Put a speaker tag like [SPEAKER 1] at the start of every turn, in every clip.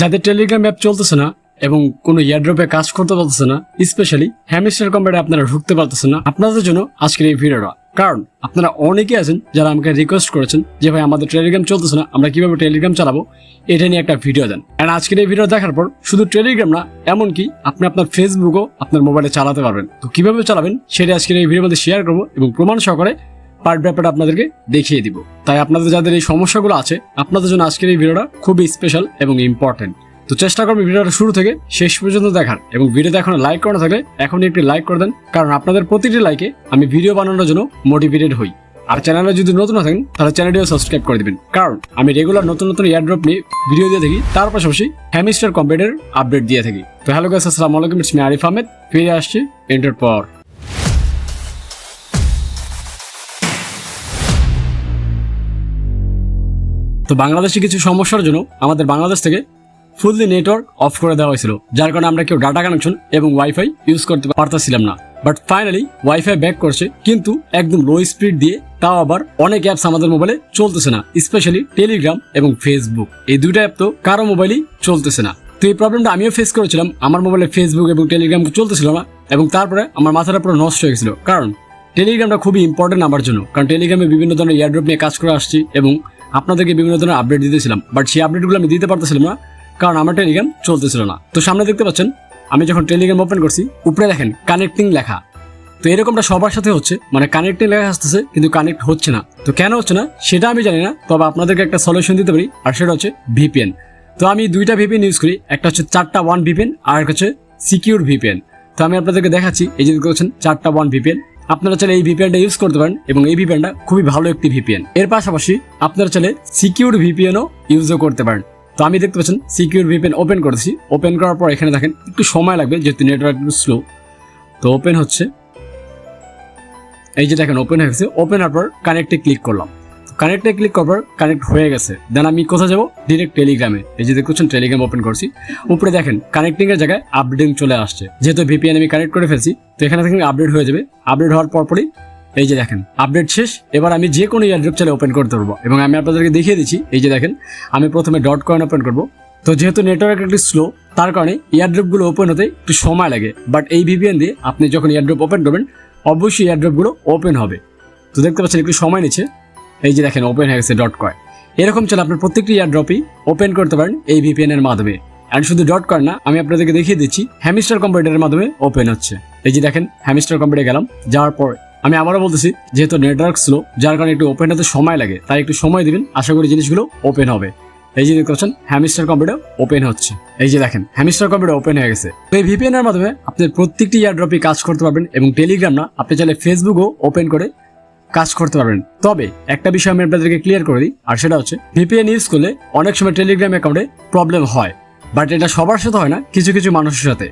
[SPEAKER 1] যাদের Telegram app চলতেছে না এবং কোনো ইয়ারড্রপে কাজ করতে পারতেছে না স্পেশালি হ্যামিস্টার কম্পিউটারে আপনারা ঢুকতে পারতেছেন না, আপনাদের জন্য আজকের এই ভিডিওটা। কারণ আপনারা অনেকে আছেন যারা আমাকে রিকোয়েস্ট করেছেন যে, ভাই, আমাদের টেলিগ্রাম চলতেছে না, আমরা কীভাবে টেলিগ্রাম চালাবো? এটা নিয়ে একটা ভিডিও দেন। এন্ড আজকের এই ভিডিও দেখার পর শুধু টেলিগ্রাম না, এমনকি আপনি আপনার ফেসবুকও আপনার মোবাইলে চালাতে পারবেন। তো কীভাবে চালাবেন, সেটা আজকের এই ভিডিওর মধ্যে শেয়ার করব এবং প্রমাণ সহকারে পার্ট ব্যাপারটা আপনাদেরকে দেখিয়ে দিব। তাই আপনাদের যাদের এই সমস্যাগুলো আছে, আপনাদের জন্য আজকের এই ভিডিওটা খুবই স্পেশাল এবং ইম্পর্টেন্ট তো চেষ্টা করবেন ভিডিওটা শুরু থেকে শেষ পর্যন্ত দেখার এবং ভিডিওতে এখন লাইক করা থাকলে এখনই একটি লাইক করে দেন, কারণ আপনাদের প্রতিটি লাইকে আমি ভিডিও বানানোর জন্য মোটিভেটেড হই। আর চ্যানেলে যদি নতুন থাকেন, তাহলে চ্যানেলটিও সাবস্ক্রাইব করে দিবেন। কারণ আমি রেগুলার নতুন নতুন এয়ারড্রপ নিয়ে ভিডিও দিয়ে থাকি, তার পাশাপাশি হ্যামিস্টার কম্পিউটার আপডেট দিয়ে থাকি। তো হ্যালো গাইস আসসালামু আলাইকুম ইটস মি আরিফ আহমেদ ফিরে আসছি এন্টার পর। তো বাংলাদেশে কিছু সমস্যার জন্য আমাদের বাংলাদেশ থেকে ফুললি নেটওয়ার্ক অফ করে দেওয়া হয়েছিল। যার কারণে আমরা কেউ ডাটা কানেকশন এবং ওয়াইফাই ইউজ করতে পারতেছিলাম না। বাট ফাইনালি ওয়াইফাই ব্যাক করছে, কিন্তু একদম লো স্পিড দিয়ে তাও আবার অনেক অ্যাপস আমাদের মোবাইলে চলতেছে না স্পেশালি টেলিগ্রাম এবং ফেসবুক এই দুইটা অ্যাপ তো কারও মোবাইলই চলতেছে না। তো এই প্রবলেমটা আমিও ফেস করেছিলাম, আমার মোবাইলে ফেসবুক এবং টেলিগ্রাম চলতেছিল না, এবং তারপরে আমার মাথাটা পুরো নষ্ট হয়ে গেছিল। কারণ টেলিগ্রামটা খুবই ইম্পর্টেন্ট আমার জন্য, কারণ টেলিগ্রামে বিভিন্ন ধরনের এয়ারড্রপ নিয়ে কাজ করে আসছি এবং আপনাদেরকে বিভিন্ন ধরনের আপডেট দিতেছিলাম বাট সেই আপডেটগুলো আমি দিতে পারতেছিলাম না, কারণ আমার টেলিগ্রাম চলতেছিল না। তো সামনে দেখতে পাচ্ছেন, আমি যখন টেলিগ্রাম ওপেন করছি, উপরে দেখেন কানেক্টিং লেখা। তো এরকমটা সবার সাথে হচ্ছে মানে কানেক্টিং লেখা আসতেছে, কিন্তু কানেক্ট হচ্ছে না। তো কেন হচ্ছে না, সেটা আমি জানি না, তবে আপনাদেরকে একটা সলিউশন দিতে পারি, আর সেটা হচ্ছে ভিপিএন তো আমি দুইটা ভিপিএন ইউজ করি, একটা হচ্ছে চারটা ওয়ান ভিপিএন আর একটা হচ্ছে সিকিউর ভিপিএন তো আমি আপনাদেরকে দেখাচ্ছি, এই যে পাচ্ছেন, চারটা ওয়ান ভিপিএন আপনারা চাইলে এই ভিপিএনটা ইউজ করতে পারেন এবং এই ভিপিএনটা খুবই ভালো একটি ভিপিএন এর পাশাপাশি আপনারা চাইলে সিকিউর ভিপিএনও ইউজও করতে পারেন। তো আমি দেখতে পাচ্ছেন সিকিউর ভিপিএন ওপেন করেছি। ওপেন করার পর এখানে দেখেন একটু সময় লাগবে, যেহেতু নেটওয়ার্ক একটু স্লো তো ওপেন হচ্ছে। এই যে দেখেন ওপেন হয়ে গেছে। ওপেন হওয়ার পর কানেক্টে ক্লিক করলাম। কানেক্টে ক্লিক করার পর কানেক্ট হয়ে গেছে। দেন আমি কোথায় যাব? ডিরেক্ট টেলিগ্রামে এই যে দেখছেন টেলিগ্রাম ওপেন করছি। উপরে দেখেন কানেক্টিং এর জায়গায় আপডেটিং চলে আসছে। যেহেতু ভিপিএন আমি কানেক্ট করে ফেলছি, তো এখানে থেকে আপডেট হয়ে যাবে। আপডেট হওয়ার পরপরই এই যে দেখেন আপডেট শেষ। এবার আমি যে কোনো ইয়ারড্রপ চাইলে ওপেন করতে পারব। এবং আমি আপনাদেরকে দেখিয়ে দিচ্ছি, এই যে দেখেন, আমি প্রথমে ডট কয়েন ওপেন করব। তো যেহেতু নেটওয়ার্ক একটু স্লো তার কারণে ইয়ারড্রপগুলো ওপেন হতে একটু সময় লাগে। বাট এই ভিপিএন দিয়ে আপনি যখন ইয়ারড্রপ ওপেন করবেন, অবশ্যই ইয়ারড্রপগুলো ওপেন হবে। তো দেখতে পাচ্ছেন, একটু সময় নিচ্ছে। এই যে দেখেন ওপেন হয়ে গেছে ডট কয়েন এরকম চলে আপনার প্রত্যেকটি ইয়ারড্রপই ওপেন করতে পারেন এই ভিপিএন এর মাধ্যমে। অ্যান্ড শুধু ডট কয়েন না, আমি আপনাদেরকে দেখিয়ে দিচ্ছি হ্যামিস্টার কম্পিউটারের মাধ্যমে ওপেন হচ্ছে। এই যে দেখেন হ্যামিস্টার কম্পিউটারে গেলাম, যাওয়ার পর আমি আবারও বলতেছি, যেহেতু নেটওয়ার্ক স্লো যার কারণে একটু ওপেন হতে সময় লাগে, তাই একটু সময় দিবেন, আশা করি জিনিসগুলো ওপেন হবে। এই যে দেখতে পাচ্ছেন হ্যামিস্টার কম্পিউটার ওপেন হচ্ছে। এই যে দেখেন হ্যামিস্টার কম্পিউটার ওপেন হয়ে গেছে। তো এই ভিপিএন এর মাধ্যমে আপনি প্রত্যেকটি ইয়ারড্রপে কাজ করতে পারবেন এবং টেলিগ্রাম না, আপনি চাইলে ফেসবুকও ওপেন করে কাজ করতে পারবেন। তবে একটা বিষয় আমি আপনাদেরকে ক্লিয়ার করে দিই, আর সেটা হচ্ছে ভিপিএন ইউজ করলে অনেক সময় টেলিগ্রাম অ্যাকাউন্টে প্রবলেম হয় বাট এটা সবার সাথে হয় না, কিছু কিছু মানুষের সাথে।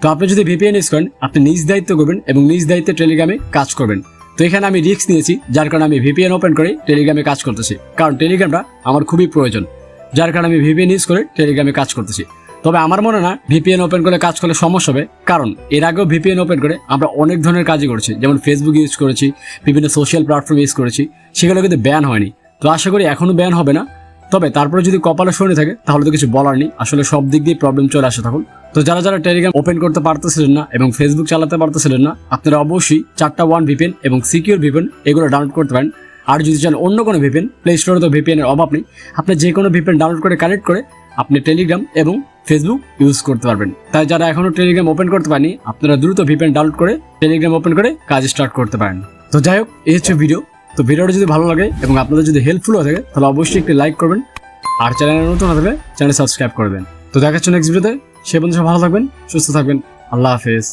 [SPEAKER 1] তো আপনি যদি ভিপিএন ইউজ করেন, আপনি নিজ দায়িত্ব করবেন এবং নিজ দায়িত্বে টেলিগ্রামে কাজ করবেন। তো এখানে আমি রিস্ক নিয়েছি, যার কারণে আমি ভিপিএন ওপেন করে টেলিগ্রামে কাজ করতেছি। কারণ টেলিগ্রামটা আমার খুবই প্রয়োজন, যার কারণে আমি ভিপিএন ইউজ করে টেলিগ্রামে কাজ করতেছি। তবে আমার মনে না ভিপিএন ওপেন করে কাজ করলে সমস্যা হবে। কারণ এর আগেও ভিপিএন ওপেন করে আমরা অনেক ধরনের কাজই করেছি। যেমন ফেসবুক ইউজ করেছি, বিভিন্ন সোশ্যাল প্ল্যাটফর্ম ইউজ করেছি, সেগুলো কিন্তু ব্যান হয়নি। তো আশা করি এখনও ব্যান হবে না। তবে তারপরে যদি কপালে শনি থাকে, তাহলে তো কিছু বলার নেই। আসলে সব দিক দিয়ে প্রবলেম চলে আসে তখন। তো যারা যারা টেলিগ্রাম ওপেন করতে পারতেছিলেন না এবং ফেসবুক চালাতে পারতেছিলেন না, আপনারা অবশ্যই চারটা ওয়ান ভিপিএন এবং সিকিউর ভিপিএন এগুলো ডাউনলোড করতে পারেন। আর যদি চান অন্য কোনো ভিপিএন প্লে স্টোরে তো ভিপিএন এর অভাব নেই। আপনি যে কোনো ভিপিএন ডাউনলোড করে কানেক্ট করে আপনি টেলিগ্রাম এবং ফেসবুক ইউজ করতে পারবেন। তাই যারা এখনও টেলিগ্রাম ওপেন করতে পারেনি, আপনারা দ্রুত ভিপেন ডাউনলোড করে টেলিগ্রাম ওপেন করে কাজ স্টার্ট করতে পারেন। তো যাই হোক, এই হচ্ছে ভিডিও তো ভিডিওটা যদি ভালো লাগে এবং আপনাদের যদি হেল্পফুল হয়ে থাকে, তাহলে অবশ্যই একটি লাইক করবেন। আর চ্যানেলে নতুন থাকলে চ্যানেল সাবস্ক্রাইব করবেন তো দেখাচ্ছ নেক্সট ভিডিওতে সে বন্ধু সব ভালো থাকবেন, সুস্থ থাকবেন। আল্লাহ হাফেজ।